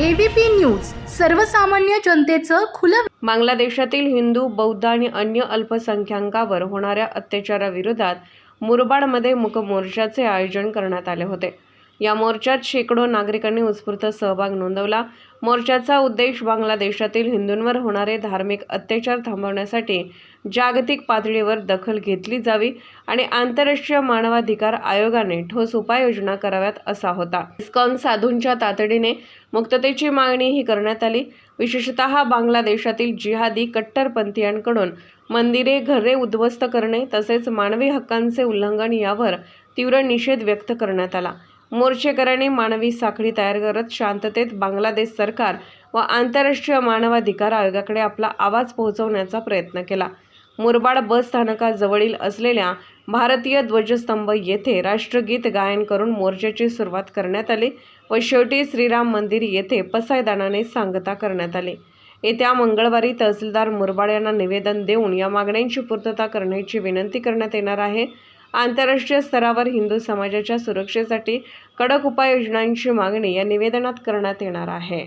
ABP news सर्वसामान्य जनतेचं खुलं बांगलादेशातील हिंदू बौद्ध आणि अन्य अल्पसंख्याकांवर होणाऱ्या अत्याचाराविरोधात मुरबाडमध्ये मुकमोर्चाचे आयोजन करण्यात आले होते. या मोर्चात शेकडो नागरिकांनी उत्स्फूर्त सहभाग नोंदवला. मोर्चाचा उद्देश बांगलादेशातील हिंदूंवर होणारे धार्मिक अत्याचार थांबवण्यासाठी जागतिक पातळीवर दखल घेतली जावी आणि आंतरराष्ट्रीय मानवाधिकार आयोगाने ठोस उपाययोजना कराव्यात असा होता. इस्कॉन साधूंच्या तातडीने मुक्ततेची मागणीही करण्यात आली. विशेषतः बांगलादेशातील जिहादी कट्टरपंथीयांकडून मंदिरे घरे उद्ध्वस्त करणे तसेच मानवी हक्कांचे उल्लंघन यावर तीव्र निषेध व्यक्त करण्यात आला. मोर्चेकऱ्यांनी मानवी साखळी तयार करत शांततेत बांगलादेश सरकार व आंतरराष्ट्रीय मानवाधिकार आयोगाकडे आपला आवाज पोहोचवण्याचा प्रयत्न केला. मुरबाड बस स्थानकाजवळील असलेल्या भारतीय ध्वजस्तंभ येथे राष्ट्रगीत गायन करून मोर्चाची सुरुवात करण्यात आली व शेवटी श्रीराम मंदिर येथे पसायदानाने सांगता करण्यात आली. येत्या मंगळवारी तहसीलदार मुरबाड यांना निवेदन देऊन या मागण्यांची पूर्तता करण्याची विनंती करण्यात येणार आहे. आंतरराष्ट्रीय स्तरावर हिंदू समाजाच्या सुरक्षेसाठी कडक उपाययोजनांची मागणी या निवेदनात करण्यात येणार आहे.